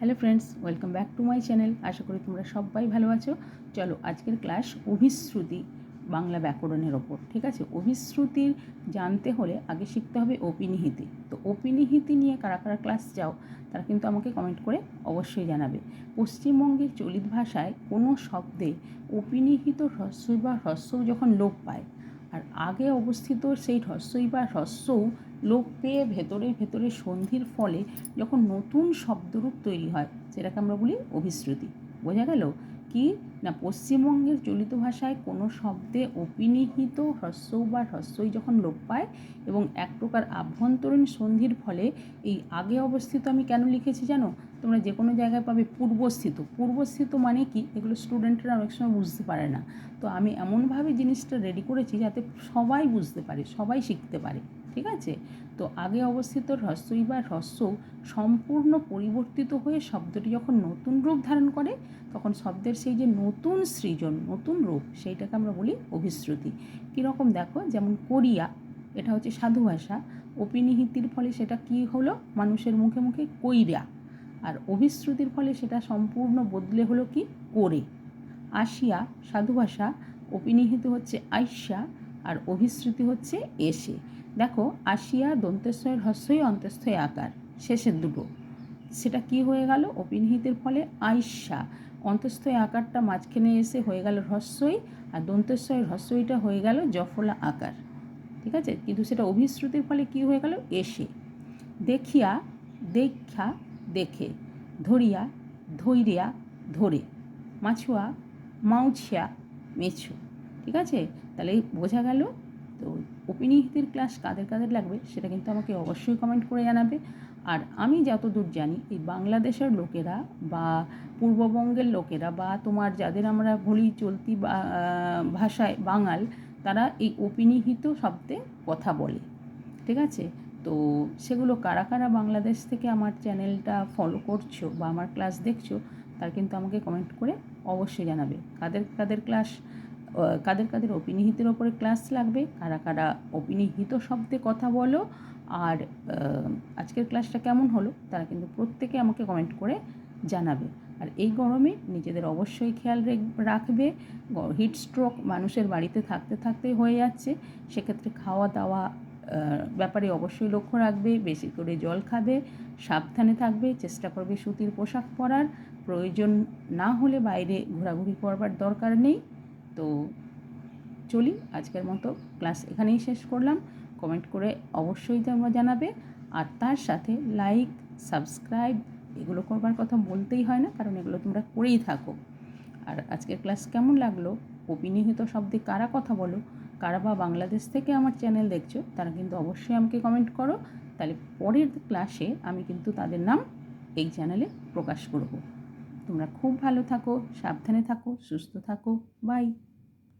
Hello friends, welcome back to my channel. আশা করি তোমরা সবাই ভালো আছো। চলো আজকের ক্লাস অভিশ্রুতি বাংলা ব্যাকরণের ওপর, ঠিক আছে? অভিশ্রুতির জানতে হলে আগে শিখতে হবে অপিনিহিতি। তো অপিনিহিতি নিয়ে কারা কারা ক্লাস যাও, তারা কিন্তু আমাকে কমেন্ট করে অবশ্যই জানাবে। পশ্চিমবঙ্গের চলিত ভাষায় কোনো শব্দে অপিনিহিত হ্রস্বই বা হ্রস্বও যখন লোপ পায় আর আগে অবস্থিত সেই হ্রস্বই বা হ্রস্বও লোপ পেয়ে ভেতরে ভেতরে সন্ধির ফলে যখন নতুন শব্দরূপ তৈরি হয় সেটাকে আমরা বলি অভিশ্রুতি। বোঝা গেল? কি? না, পশ্চিমবঙ্গের চলিত ভাষায় কোনো শব্দে অপিনিহিত হ্রস্ব বা হ্রস্বই যখন লোপ পায় এবং এক প্রকার আভ্যন্তরীণ সন্ধির ফলে এই আগে অবস্থিত আমি কেন লিখেছি জানো? তোমরা যে কোনো জায়গায় পাবে পূর্বস্থিত। পূর্বস্থিত মানে কি? এগুলো স্টুডেন্টরা অনেক সময় বুঝতে পারে না। তো আমি এমনভাবে জিনিসটা রেডি করেছি যাতে সবাই বুঝতে পারে, সবাই শিখতে পারে। ঠিক আছে? তো আগে অবস্থিত হ্রস্বই বা হ্রস্ব সম্পূর্ণ পরিবর্তিত হয়ে শব্দটি যখন নতুন রূপ ধারণ করে, তখন শব্দের সেই যে নতুন সৃজন, নতুন রূপ, সেইটাকে আমরা বলি অভিশ্রুতি। কীরকম দেখো? যেমন কোরিয়া, এটা হচ্ছে সাধু ভাষা। অপিনিহিতির ফলে সেটা কি হলো? মানুষের মুখে মুখে কইরা। আর অভিশ্রুতির ফলে সেটা সম্পূর্ণ বদলে হলো কি? করে। আসিয়া, সাধু ভাষা, অপিনিহিত হচ্ছে আইসা। আর অভিশ্রুতি হচ্ছে এসে। দেখো আসিয়া দন্তেশ্বয়ের হস্যই অন্তস্থয় আকার, শেষের দুটো। সেটা কি হয়ে গেল? অপিনিহিতের ফলে আইসা। অন্তস্থয় আকারটা মাঝখানে এসে হয়ে গেল হস্যই, আর দন্তেশ্বয়ের হস্যইটা হয়ে গেল জফলা আকার। ঠিক আছে? কিন্তু সেটা অভিশ্রুতির ফলে কি হয়ে গেল? এসে। দেখিয়া দেখা দেখে, ধরিয়া, ধৈরিয়া, ধরে, মাছুয়া, মাউছিয়া, মেছু। ঠিক আছে? তাহলে বোঝা গেল। তো অপিনিহিতির ক্লাস কাদের কাদের লাগবে সেটা কিন্তু আমাকে অবশ্যই কমেন্ট করে জানাবে। আর আমি যতদূর জানি, এই বাংলাদেশের লোকেরা বা পূর্ববঙ্গের লোকেরা বা তোমার যাদের আমরা বলি চলতি বা ভাষায় বাঙাল, তারা এই অপিনিহিত শব্দে কথা বলে। ঠিক আছে? তো সেগুলো কারা কারা বাংলাদেশ থেকে আমার চ্যানেলটা ফলো করছ বা আমার ক্লাস দেখছ, তার কিন্তু আমাকে কমেন্ট করে অবশ্যই জানাবে। কাদের কাদের ক্লাস কাদের কাদের অপিনিহিতের ওপরে ক্লাস লাগবে, কারা কারা অপিনিহিত শব্দে কথা বলো, আর আজকের ক্লাসটা কেমন হলো তারা কিন্তু প্রত্যেকে আমাকে কমেন্ট করে জানাবে। আর এই গরমে নিজেদের অবশ্যই খেয়াল রাখবে হিট স্ট্রোক মানুষের বাড়িতে থাকতে থাকতে হয়ে যাচ্ছে, সেক্ষেত্রে খাওয়া দাওয়া ব্যাপারে অবশ্যই লক্ষ্য রাখবে, বেশি করে জল খাবে, সাবধানে থাকবে, চেষ্টা করবে সুতির পোশাক পরার, প্রয়োজন না হলে বাইরে ঘোরাঘুরি করবার দরকার নেই। তো চলি, আজকের মতো ক্লাস এখানেই শেষ করলাম। কমেন্ট করে অবশ্যই তোমরা জানাবে। আর তার সাথে লাইক, সাবস্ক্রাইব, এগুলো করবার কথা বলতেই হয় না, কারণ এগুলো তোমরা করেই থাকো। আর আজকের ক্লাস কেমন লাগল? অপিনিহিত শব্দে কারা কথা বলো? কারা বা বাংলাদেশ থেকে আমার চ্যানেল দেখছ? তারা কিন্তু অবশ্যই আমাকে কমেন্ট করো। তাহলে পরের ক্লাসে আমি কিন্তু তাদের নাম এই চ্যানেলে প্রকাশ করব। তোমরা খুব ভালো থাকো সাবধানে থাকো সুস্থ থাকো বাই